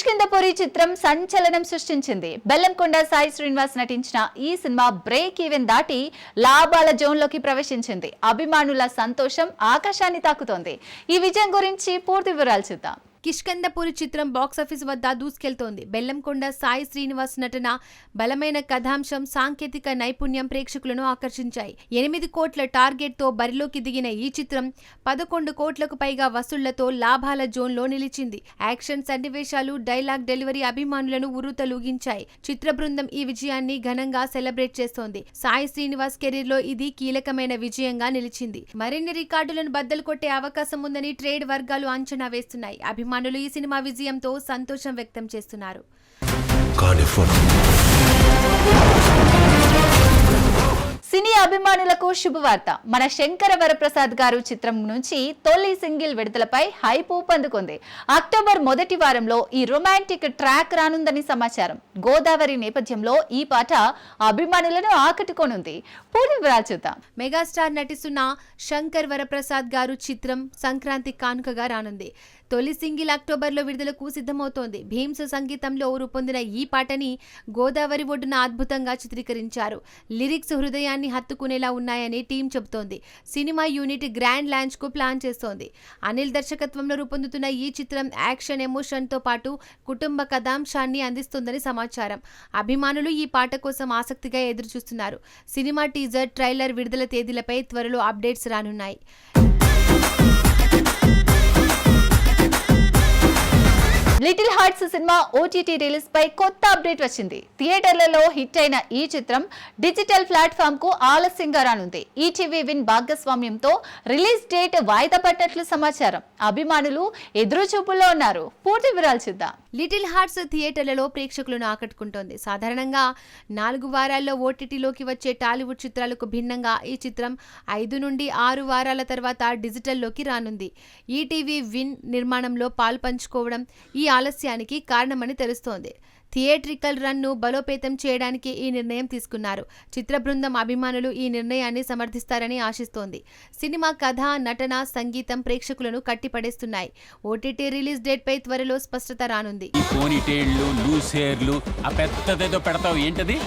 కిష్కిందపురి చిత్రం సంచలనం సృష్టించింది. బెల్లంకొండ సాయి శ్రీనివాస్ నటించిన ఈ సినిమా బ్రేక్ ఈవెన్ దాటి లాభాల జోన్లోకి ప్రవేశించింది. అభిమానుల సంతోషం ఆకాశాన్ని తాకుతోంది. ఈ విజయం గురించి పూర్తి వివరాలు చూద్దాం. కిష్కందపురి చిత్రం బాక్సాఫీస్ వద్ద దూసుకెళ్తోంది. బెల్లంకొండ సాయి శ్రీనివాస్ నటన బలమైన కథాంశం సాంకేతిక నైపుణ్యం ప్రేక్షకులను ఆకర్షించాయి. ఎనిమిది కోట్ల టార్గెట్తో బరిలోకి దిగిన ఈ చిత్రం పదకొండు కోట్లకు పైగా వసూళ్ళతో లాభాల జోన్లో నిలిచింది. యాక్షన్ సన్నివేశాలు డైలాగ్ డెలివరీ అభిమానులను ఉర్రూతలూగించాయి చిత్ర బృందం ఈ విజయాన్ని ఘనంగా సెలబ్రేట్ చేస్తోంది. సాయి శ్రీనివాస్ కెరీర్లో ఇది కీలకమైన విజయంగా నిలిచింది. మరిన్ని రికార్డులను బద్దలు కొట్టే అవకాశం ఉందని ట్రేడ్ వర్గాలు అంచనా వేస్తున్నాయి. అభిమానులు ఈ సినిమా విజయంతో సంతోషం వ్యక్తం చేస్తున్నారు. సినీ అభిమానులకు శుభవార్త. మన శంకర వరప్రసాద్ గారు చిత్రం నుంచి తొలి సింగిల్ విడుదలపై హైప్ ఊపందుకుంది. అక్టోబర్ మొదటి వారంలో ఈ రొమాంటిక్ ట్రాక్ రానుందని సమాచారం. గోదావరి నేపథ్యంలో ఈ పాట అభిమానులను ఆకట్టుకోనుంది. పూర్తి చూద్దాం. మెగాస్టార్ నటిస్తున్న శంకర్ వరప్రసాద్ గారు చిత్రం సంక్రాంతి కానుకగా రానుంది. తొలి సింగిల్ అక్టోబర్లో విడుదలకు సిద్ధమవుతోంది. భీమ్స్ సంగీతంలో రూపొందిన ఈ పాటని గోదావరి ఒడ్డున అద్భుతంగా చిత్రీకరించారు. లిరిక్స్ హృదయాన్ని హత్తుకునేలా ఉన్నాయని టీం చెబుతోంది. సినిమా యూనిట్ గ్రాండ్ లాంచ్కు ప్లాన్ చేస్తోంది. అనిల్ దర్శకత్వంలో రూపొందుతున్న ఈ చిత్రం యాక్షన్ ఎమోషన్తో పాటు కుటుంబ కథాంశాన్ని అందిస్తుందని సమాచారం. అభిమానులు ఈ పాట కోసం ఆసక్తిగా ఎదురుచూస్తున్నారు. సినిమా టీజర్ ట్రైలర్ విడుదల తేదీలపై త్వరలో అప్డేట్స్ రానున్నాయి. Little hearts cinema OTT release పై కొత్త అప్డేట్ వచ్చింది. థియేటర్లలో హిట్ అయిన ఈ చిత్రం డిజిటల్ ప్లాట్ఫామ్కు ఆలస్యంగా రానుంది. ఈటీవీ విన్ భాగస్వామ్యంతో రిలీజ్ డేట్ వాయిదా పడినట్లు సమాచారం. అభిమానులు ఎదురు చూపుల్లో ఉన్నారు. పూర్తి వివరాలు చూద్దాం. లిటిల్ హార్ట్స్ థియేటర్లలో ప్రేక్షకులను ఆకట్టుకుంటోంది. సాధారణంగా నాలుగు వారాల్లో ఓటీటీలోకి వచ్చే టాలీవుడ్ చిత్రాలకు భిన్నంగా ఈ చిత్రం ఐదు నుండి ఆరు వారాల తర్వాత డిజిటల్లోకి రానుంది. ఈటీవీ విన్ నిర్మాణంలో పాలు పంచుకోవడం ఈ ఆలస్యానికి కారణమని తెలుస్తోంది. థియేట్రికల్ రన్ను బలోపేతం చేయడానికి ఈ నిర్ణయం తీసుకున్నారు. చిత్ర బృందం అభిమానులు ఈ నిర్ణయాన్ని సమర్థిస్తారని ఆశిస్తోంది. సినిమా కథ నటన సంగీతం ప్రేక్షకులను కట్టిపడేస్తున్నాయి. ఓటీటీ రిలీజ్ డేట్ పై త్వరలో స్పష్టత రానుంది. పెడతావు ఏంటది?